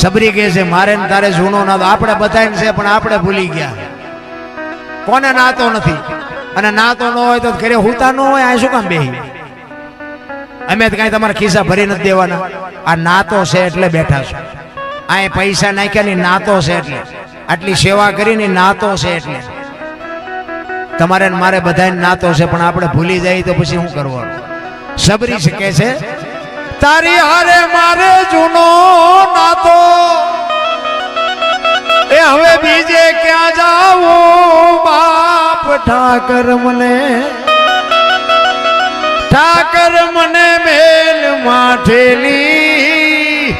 સબરી કહે છે, મારે ને તારે જૂનો નાતો આપણે બધાને છે, પણ આપણે ભૂલી ગયા. કોને નાતો નથી? અને નાતો ન હોય તો ઘરે હુતા ન હોય, આ શું કામ બેહી? અમે તો કાંઈ તમારા ખિસ્સા ભરી નથી દેવાના. આ નાતો છે એટલે બેઠા છો. આ પૈસા નાખ્યા ની નાતો છે એટલે. આટલી સેવા કરીને નાતો છે એટલે. તમારે મારે બધાને નાતો છે, પણ આપણે ભૂલી જાય તો પછી શું કરવાનું? સબરી છે કે છે તારી હારે મારે જૂનો નાતો. એ હવે બીજે ક્યાં જાવું? બાપ ઠાકર મને. ઠાકર મને મેલ માઠેલી.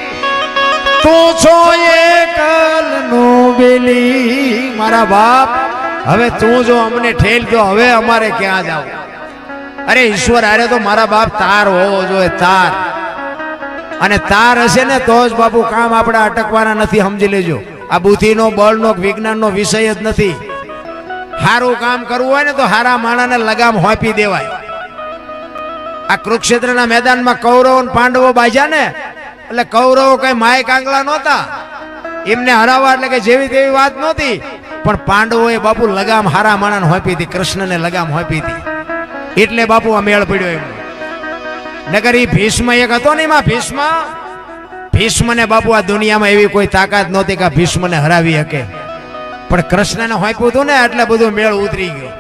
તું છો એકલ નો બેલી. મારા બાપ, હવે તું જો અમને ઠેલ તો હવે અમારે ક્યાં જાવ? અરે ઈશ્વર અરે તો મારા બાપ તાર હોવો જોઈએ, તાર. અને તાર હશે ને, તો જ બાપુ કામ આપણે અટકવાના નથી, સમજી લેજો. આ બુદ્ધિનો, બળનો, વિજ્ઞાનનો વિષય જ નથી. સારું કામ કરવું હોય ને, તો હારા માણાને લગામ હોપી દેવાય. આ કુરુક્ષેત્રના મેદાનમાં કૌરવો પાંડવો બાજ્યા ને, એટલે કૌરવો કઈ માય કાંગલા નહોતા. એમને હરાવા એટલે કે જેવી તેવી વાત નહોતી. પણ પાંડવોએ બાપુ લગામ હારા માણાને હોપી હતી કૃષ્ણને લગામ હોપી હતી એટલે બાપુ આ મેળ પડ્યો એમ નગર એ ભીષ્મ એક હતો ને એમાં ભીષ્મ? ભીષ્મને બાપુ આ દુનિયામાં એવી કોઈ તાકાત નહોતી કે ભીષ્મને હરાવી શકે. પણ કૃષ્ણને હોપ્યું હતું ને, એટલે બધું મેળ ઉતરી ગયો.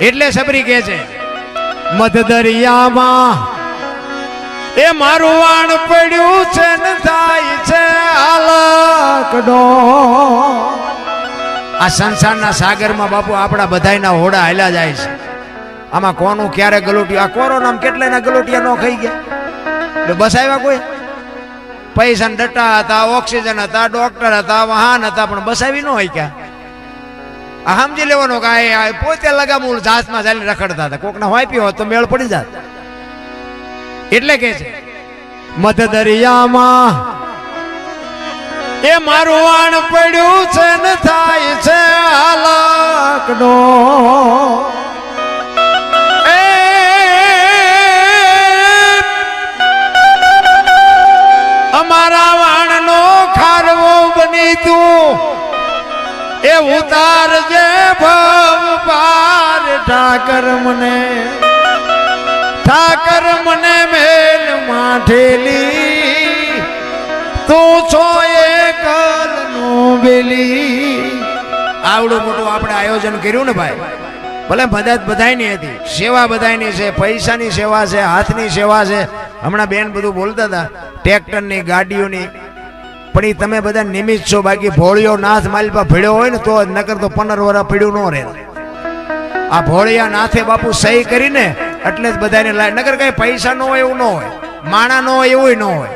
એટલે સબરી કહે છે મધ દરિયામાં એ મારું વાણ પડ્યું છે ને થાય છે આલકડો આ સંસારના સાગરમાં બાપુ આપણા બધાયના હોડા હાલ્યા જાય છે. આમાં કોનું ક્યારે ગલોટિયું? આ કોરોનામાં કેટલાયના ગલોટિયા ન ખાઈ ગયા? એટલે બસ આવ્યા કોઈ? પૈસા ડટ્ટા હતા, ઓક્સિજન હતા, ડોક્ટર હતા, વાહન હતા, પણ બસાવી ન હોય ક્યાં આ સમજી લેવાનો કે આ પોતે લગામૂળ જાતમાં ચાલી રખડતા હતા. કોકને વાપી હોત તો મેળ પડી જાત. એટલે કે છે મધ દરિયામાં એ મારું વાણ પડ્યું છે ને થાય છે હાલકડો તું એ ઉતાર જે ભવ પાર ઠાકર મને ઠાકર મને મેલ માઠેલી. તું છો એકલ નો બેલી. આવડું મોટું આપણે આયોજન કર્યું ને ભાઈ. ભલે મદદ બધાયની હતી. સેવા બધાયની છે, પૈસાની સેવા છે, હાથની સેવા છે. હમણાં બેન બધું બોલતા હતા, ટ્રેક્ટરની, ગાડીઓની પણ એ તમે બધા નિમિત્ત છો, બાકી ભોળિયો નાથ માલપા ભીડ્યો હોય ને, તો નકર તો પંદર વર્ષ પીડ્યું ન રહે. આ ભોળિયા નાથે બાપુ સહી કરીને એટલે જ બધાને લાય. નકર કઈ પૈસા ન હોય એવું ન હોય. માણા ન હોય એવું ન હોય.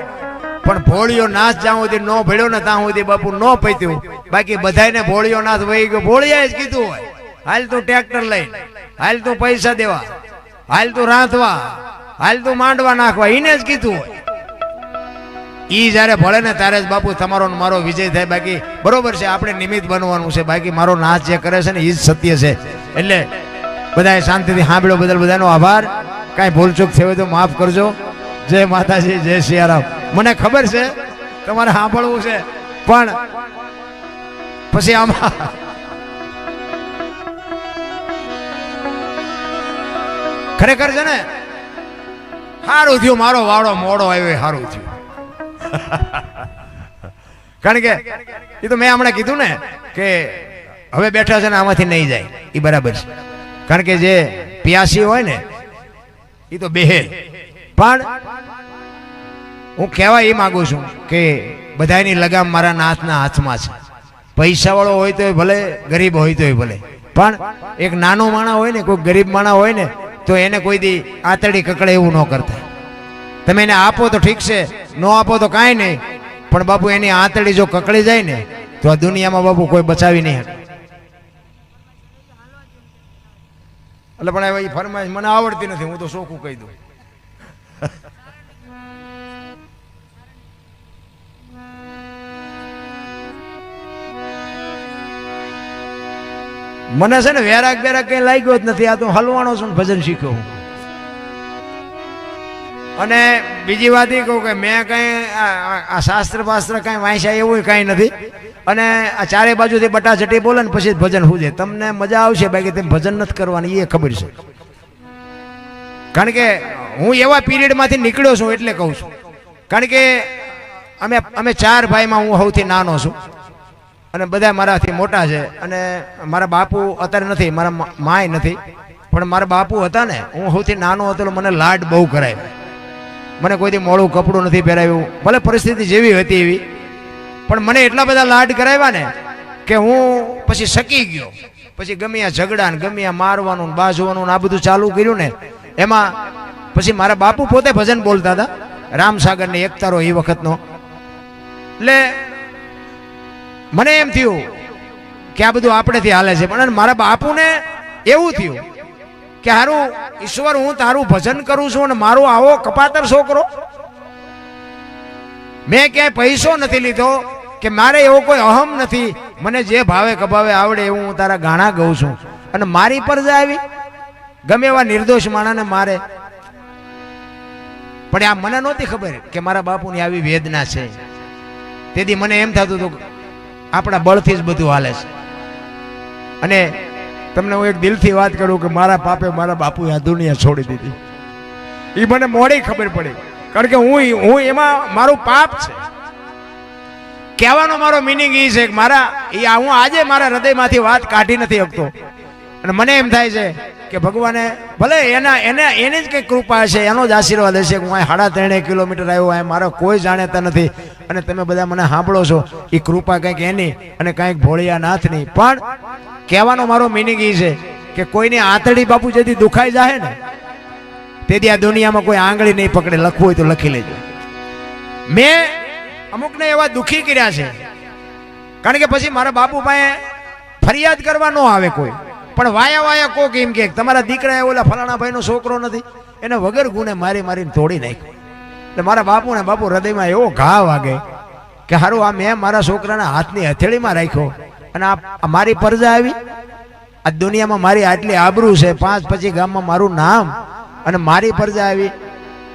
પણ ભોળિયો નાથ જ્યાં સુધી ન ભેળ્યો ને ત્યાં સુધી બાપુ ન પૈત્યું બાકી બધાને ભોળિયો નાથ વહી ગયો. ભોળિયાએ જ કીધું હોય. હાલ તું ટ્રેક્ટર લઈ. હાલ તું પૈસા દેવા. હાલ તું રાંધવા. હાલ તું માંડવા નાખવા. એને જ કીધું હોય. ઈ જ્યારે ભળે ને ત્યારે જ બાપુ તમારો મારો વિજય થાય. બાકી બરોબર છે, આપણે નિમિત્ત બનવાનું છે. બાકી મારો નાચ જે કરે છે ને એ જ સત્ય છે. એટલે બધાએ શાંતિથી સાંભળ્યો બદલ બધાનો આભાર. કાંઈ ભૂલચૂક થયો તો માફ કરજો. જય માતાજી, જય સિયારામ. મને ખબર છે, તમારે સાંભળવું છે, પણ પછી આમાં ખરેખર છે ને સારું થયું, મારો વાળો મોડો આવ્યો એ સારું થયું. કારણ કે એ તો મેં હમણાં કીધું ને કે હવે બેઠા છે ને આમાંથી નહીં જાય. એ બરાબર છે. કારણ કે જે પિયાસી હોય ને, એ તો બેહે પણ હું કહેવા એ માગું છું કે બધાની લગામ મારા નાથના હાથમાં છે. પૈસાવાળો હોય તો ભલે, ગરીબ હોય તો ભલે. પણ એક નાનો માણા હોય ને, કોઈ ગરીબ માણા હોય ને, તો એને કોઈ દી આતડી કકડે એવું ન કરતા. તમે એને આપો તો ઠીક છે ન આપો તો કાંઈ નહીં. પણ બાપુ, એની આંતળી જો કકડી જાય ને, તો આ દુનિયામાં બાપુ કોઈ બચાવી નહીં એટલે પણ એ ફરમાઈશ, મને આવડતી નથી, હું તો શોખું કહી દઉં. મને છે ને વેરાગ બેરાગ કઈ લાગ્યો જ નથી, આ તો હલવાણો છું ભજન શીખ્યો હું અને બીજી વાત એ કહું કે મેં કંઈ આ- શાસ્ત્ર પાસ્ત્ર કાંઈ વાંચ્યા એવું કાંઈ નથી. અને આ ચારે બાજુથી બટાચટી બોલે ને પછી ભજન હુજે. તમને મજા આવશે બાકી તેમ ભજન નથી કરવાની, એ ખબર છે. કારણ કે હું એવા પિરિયડમાંથી નીકળ્યો છું એટલે કહું છું. કારણ કે અમે અમે ચાર ભાઈમાં હું સૌથી નાનો છું. અને બધા મારાથી મોટા છે. અને મારા બાપુ અત્યારે નથી, મારા માય નથી. પણ મારા બાપુ હતા ને, હું સૌથી નાનો હતો મને લાડ બહુ કરાય. મને કોઈથી મોડું કપડું નથી પહેરાવ્યું. ભલે પરિસ્થિતિ જેવી હતી એવી, પણ મને એટલા બધા લાડ કરાવ્યા ને કે હું પછી શકી ગયો. પછી ગમે આ ઝઘડા ને ગમે મારવાનું બાજવાનું ને આ બધું ચાલુ કર્યું ને, એમાં પછી મારા બાપુ પોતે ભજન બોલતા હતા રામસાગર ને એકતારો એ વખતનો. એટલે મને એમ થયું કે આ બધું આપણેથી હાલે છે. પણ મારા બાપુને એવું થયું કે હારું, ઈશ્વર, હું તારું ભજન કરું છું અને મારો આવો કપાતર છોકરો? મેં ક્યાંય પૈસો નથી લીધો કે મારે એવો કોઈ અહમ નથી. મને જે ભાવે કભાવે આવડે એવું હું તારા ગાણા ગઉં છું. અને મારી પર જ આવી. ગમે એવા નિર્દોષ માણાને મારે. પણ આ મને નહોતી ખબર કે મારા બાપુની આવી વેદના છે. તેથી મને એમ થતું હતું આપણા બળથી જ બધું હાલે છે. અને તમને હું એક દિલથી વાત કરું કે મારા પાપે મારા બાપુએ આ દુનિયા છોડી દીધી. એ મને મોડી ખબર પડી. કારણ કે હું હું એમાં મારું પાપ છે. કહેવાનો મારો મિનિંગ એ છે કે મારા એ હું આજે મારા હૃદયમાંથી વાત કાઢી નથી શકતો. અને મને એમ થાય છે કે ભગવાને ભલે એના એને એની જ કંઈક કૃપા હશે એનો જ આશીર્વાદ હશે કે હું સાડા ત્રણે કિલોમીટર આવ્યો એ મારો કોઈ જાણતા નથી. અને તમે બધા મને સાંભળો છો એ કૃપા કંઈક એની અને કંઈક ભોળિયા નાથની પણ કહેવાનો મારો મિનિંગ એ છે કે કોઈની આંતળી બાપુ જેથી દુખાઈ જાય ને, તેથી આ દુનિયામાં કોઈ આંગળી નહીં પકડે, લખવું હોય તો લખી લેજો. મેં અમુકને એવા દુખી કર્યા છે, કારણ કે પછી મારા બાપુ પાસે ફરિયાદ કરવા ન આવે કોઈ. પણ વાયા વાયા કોક એમ કે, તમારા દીકરા ઓલા ફલાણા ભાઈનો છોકરો નથી, એને વગર ગુણે મારી મારીને તોડી નાખ્યો. એટલે મારા બાપુ ને બાપુ હૃદયમાં એવો ઘા વાગે કે, હારું, આ મેં મારા છોકરાના હાથની હથેળીમાં રાખ્યો અને આ આ મારી પરજા આવી. આ દુનિયામાં મારી આટલી આબરૂ છે, પાંચ પછી ગામમાં મારું નામ અને મારી પરજા આવી.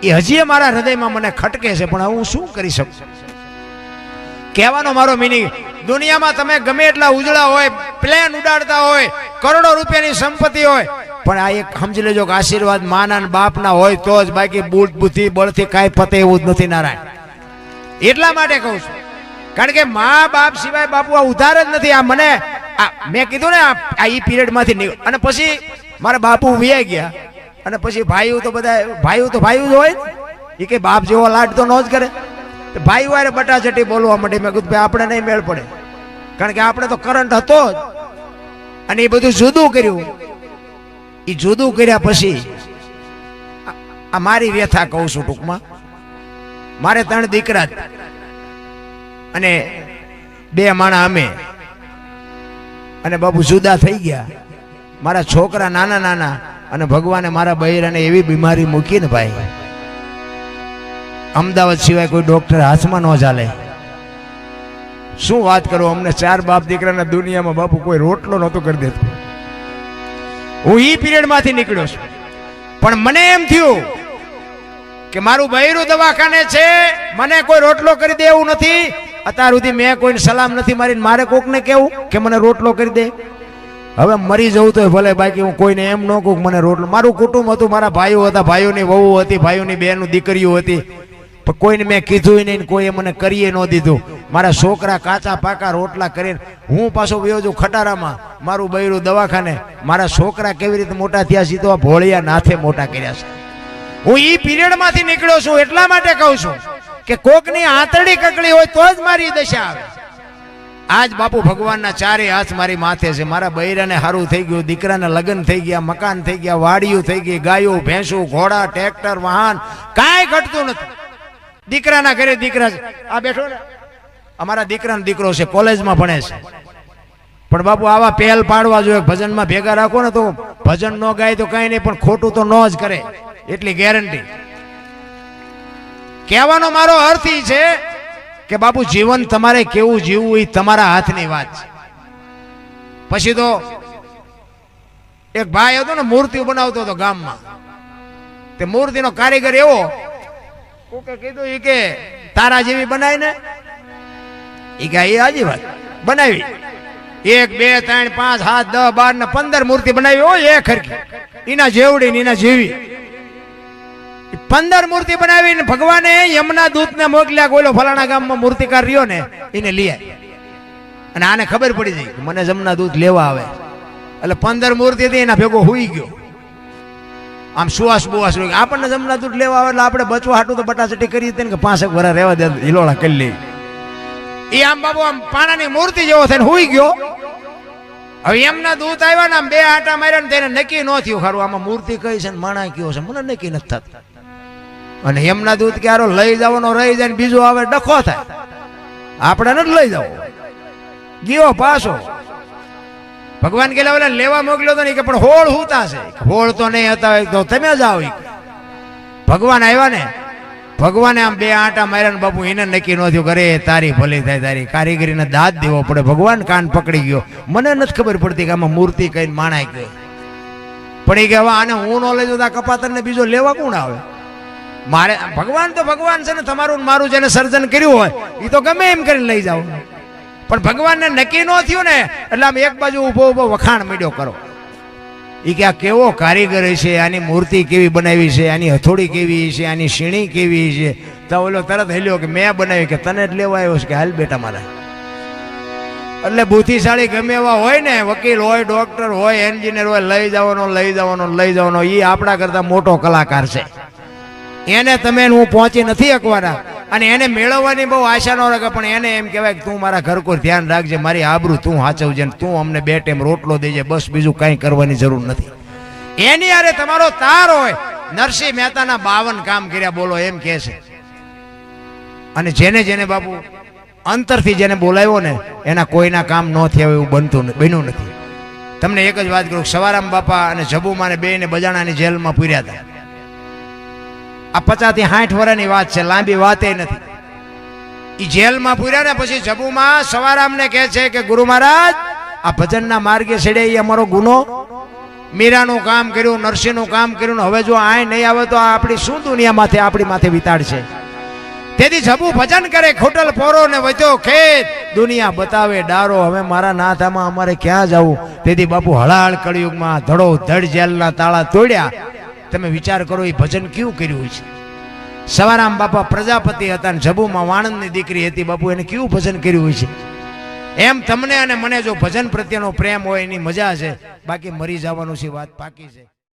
એ હજી મારા હૃદયમાં મને ખટકે છે, પણ હું શું કરી શકું? કહેવાનો મારો મિનિંગ દુનિયામાં તમે ગમે એટલા ઉજળા હોય પ્લેન ઉડાડતા હોય, કરોડો રૂપિયાની સંપત્તિ હોય, પણ આ એક સમજી લેજો કે આશીર્વાદ માના બાપના હોય તો જ બાકી બુટ, બુદ્ધિ, બળથી કાંઈ પતે એવું જ નથી નારાયણ. એટલા માટે કહું છું. કારણ કે મા બાપ સિવાય બાપુ આ ઉધાર જ નથી. આ મને આ મેં કીધું ને, આ ઈ પિરિયડમાંથી નીકળ અને પછી મારા બાપુ વ્યાઈ ગયા. અને પછી ભાઈઓ તો બધા ભાઈઓ તો ભાઈઓ જ હોય એ કે બાપ જેવો લાડ તો ન જ કરે. ભાઈ વારે બટાચટી બોલવા માટે મેં કીધું, ભાઈ, આપણે નહીં મેળ પડે. કારણ કે આપણે તો કરંટ હતો જ. અને એ બધું જુદું કર્યું. એ જુદું કર્યા પછી આ- મારી વ્યથા કહું છું ટૂંકમાં. મારે ત્રણ દીકરા. અને બે માણા અમે. અને બાપુ જુદા થઈ ગયા. મારા છોકરા નાના નાના અને ભગવાને મારા બૈરાને એવી બીમારી મૂકીને ભાઈ. અમદાવાદ સિવાય કોઈ ડોક્ટર હાથમાં ન ચાલે. શું વાત કરું, અમને ચાર બાપ દીકરાના દુનિયામાં બાપુ કોઈ રોટલો નહોતો કરી દેતો. હું ઈ પિરિયડમાંથી નીકળ્યો છું. પણ મને એમ થયું કે મારું બૈરું દવાખાને છે, મને કોઈ રોટલો કરી દે એવું નથી. અત્યાર સુધી મેં કોઈને સલામ નથી મારી મારે કોકને કેવું કે મને રોટલો કરી દે? હવે મરી જવું તો ભલે, બાકી હું કોઈને એમ ન કહું મને રોટલો. મારું કુટુંબ હતું, મારા ભાઈઓ હતા, ભાઈઓની વહુ હતી, ભાઈઓની બહેનો, દીકરીઓ હતી. પણ કોઈને મેં કીધું નહીં કોઈએ મને કરીએ ન દીધું. મારા છોકરા કાચા પાકા રોટલા કરીને હું પાછો ગયો છું ખટારામાં. મારું બૈરું દવાખાને. મારા છોકરા કેવી રીતે મોટા થયા છે તો આ ભોળિયા નાથે મોટા કર્યા છે. હું એ પિરિયડમાંથી નીકળ્યો છું, એટલા માટે કહું છું. કે કોકની આંતરડી કકડી હોય તો જ મારી દશા આવે. આજ બાપુ ભગવાનના ચારે હાથ મારી માથે છે. મારા બૈરાને સારું થઈ ગયું, દીકરાના લગ્ન થઈ ગયા, મકાન થઈ ગયા વાડિયું થઈ ગઈ, ગાયો, ભેંસું, ઘોડા, ટ્રેક્ટર, વાહન, કાંઈ ઘટતું નથી. દીકરાના ઘરે દીકરા છે. આ બેઠો ને. અમારા દીકરાનો દીકરો છે, કોલેજમાં ભણે છે. પણ બાપુ આવા પહેલ પાડવા જોઈએ, ભજનમાં ભેગા રાખો ને તો ભજન ન ગાય તો કઈ નહીં, પણ ખોટું તો ન જ કરે. એટલી ગેરંટી કહેવાનો મારો અર્થ છે કે બાપુ, જીવન તમારે કેવું જીવવું એ તમારા હાથની વાત છે. પછી તો એક ભાઈ હતો ને, મૂર્તિ બનાવતો હતો ગામમાં. તે મૂર્તિનો કારીગર એવો, કોકે કીધું એ કે, તારા જેવી બનાવી ને? ઈ કે એ હાજી વાત. બનાવી. એક, બે, ત્રણ, પાંચ, સાત, દસ, બાર ને પંદર મૂર્તિ બનાવી હોય એ ખરખી એના જેવડી ને એના જેવી. પંદર મૂર્તિ બનાવીને ભગવાને યમના દૂતને મોકલ્યા કોઈલો ફલાણા ગામમાં મૂર્તિકાર રહ્યો ને, એને લઈ અને આને ખબર પડી જાય મને જમના દૂધ લેવા આવે. એટલે પંદર મૂર્તિ હતી, એના ભેગો હુઈ ગયો. આમ સુવાસ બુવાસ આપણને જમના દૂધ લેવા આવે એટલે આપણે બચવા હાટું તો બટાચટી કરી હતી કે પાંચેક વરા રહેવા દે, હિલોળા કરી લઈ એ આમ બાબુ આમ પાણાની મૂર્તિ જેવો થઈને હુઈ ગયો. હવે એમના દૂત આવ્યા ને આમ બે આટા માર્યા ને તેને નક્કી ન થયું. ખરું આમાં મૂર્તિ કઈ છે ને માણા કયો છે? મને નક્કી નથી થતું. અને એમના દૂધ ક્યારો લઈ જવાનો રહી જાય બીજો આવે, ડખો થાય. આપણે નથી લઈ જવો ગયો પાછો. ભગવાન ગયેલા ઓલા લેવા મોકલ્યો તો નહીં કે, પણ હોળ હુતા છે. હોળ તો નહીં હતા તો તમે જાઓ. ભગવાન આવ્યા ને. ભગવાને આમ બે આંટા માર્યા બાપુ એને નક્કી ન થયું કરે તારી ભલે થાય, તારી કારીગરીને દાદ દેવો પડે. ભગવાન કાન પકડી ગયો. મને નથી ખબર પડતી કે આમાં મૂર્તિ કઈ માણાઈ ગઈ. પણ એ કે, હવે આને હું ન લઈ જતા કપાતર ને બીજો લેવા કોણ આવે? મારે ભગવાન તો ભગવાન છે ને, તમારું મારું જેને સર્જન કર્યું હોય એ તો ગમે એમ કરીને લઈ જાઓ. પણ ભગવાનને નક્કી ન થયું ને, એટલે આમ એક બાજુ ઊભો ઊભો વખાણ મળ્યો કરો. એ કે આ કેવો કારીગર છે, આની મૂર્તિ કેવી બનાવી છે, આની હથોડી કેવી છે, આની સીણી કેવી છે. તો ઓલો તરત હેલ્યો કે મેં બનાવી કે તને જ લેવા આવ્યો છે કે હાલ બેટા મારા. એટલે બુદ્ધિશાળી ગમે એવા હોય ને, વકીલ હોય, ડોક્ટર હોય, એન્જિનિયર હોય, લઈ જવાનો લઈ જવાનો લઈ જવાનો એ આપણા કરતા મોટો કલાકાર છે. એને તમે હું પહોંચી નથી શકવાના. અને એને મેળવવાની બહુ આશા ન રાખે, પણ એને એમ કહેવાય કે તું મારા ઘર કોઈ ધ્યાન રાખજે, મારી આબરૂ તું સાચવજે તું અમને બે ટાઈમ રોટલો દેજે, બસ બીજું કાંઈ કરવાની જરૂર નથી. એની આરે તમારો તાર હોય. નરસિંહ મહેતાના બાવન કામ કર્યા, બોલો એમ કહે છે. અને જેને જેને બાપુ અંતરથી જેને બોલાવ્યો ને, એના કોઈના કામ ન થયા એવું બનતું બન્યું નથી. તમને એક જ વાત કરું, સવારામ બાપા અને જબુમાને બેને બજાણાની જેલમાં પૂર્યા હતા. આ પચાસથી સાઠ વર્ષની વાત છે, લાંબી વાતે નથી. એ જેલમાં પૂર્યા ને પછી જબુમાં સવારામને કહે છે કે, ગુરુ મહારાજ, આ ભજનના માર્ગે છેડે એ અમારો ગુનો. મીરાનું કામ કર્યું, નરસિંહનું કામ કર્યું હવે જો આ નહીં આવે તો આ આપણી શું દુનિયા માથે આપણી માથે વિતાડશે? તેથી જબુ ભજન કરે, ખોટલ પોરો ને વચ્યો ખેત, દુનિયા બતાવે ડારો, હવે મારા નાથામાં અમારે ક્યાં જવું? તેથી બાપુ હળાહળ કળિયુગમાં ધડો ધડ જેલના તાળા તોડ્યા. તમે વિચાર કરો એ ભજન કેવું કર્યું છે? સવારામ બાપા પ્રજાપતિ હતા અને જબુમાં વાણંદની દીકરી હતી, બાપુ એને કેવું ભજન કર્યું હોય છે? એમ તમને અને મને જો ભજન પ્રત્યેનો પ્રેમ હોય એની મજા છે, બાકી મરી જવાનું છે, વાત પાકી છે.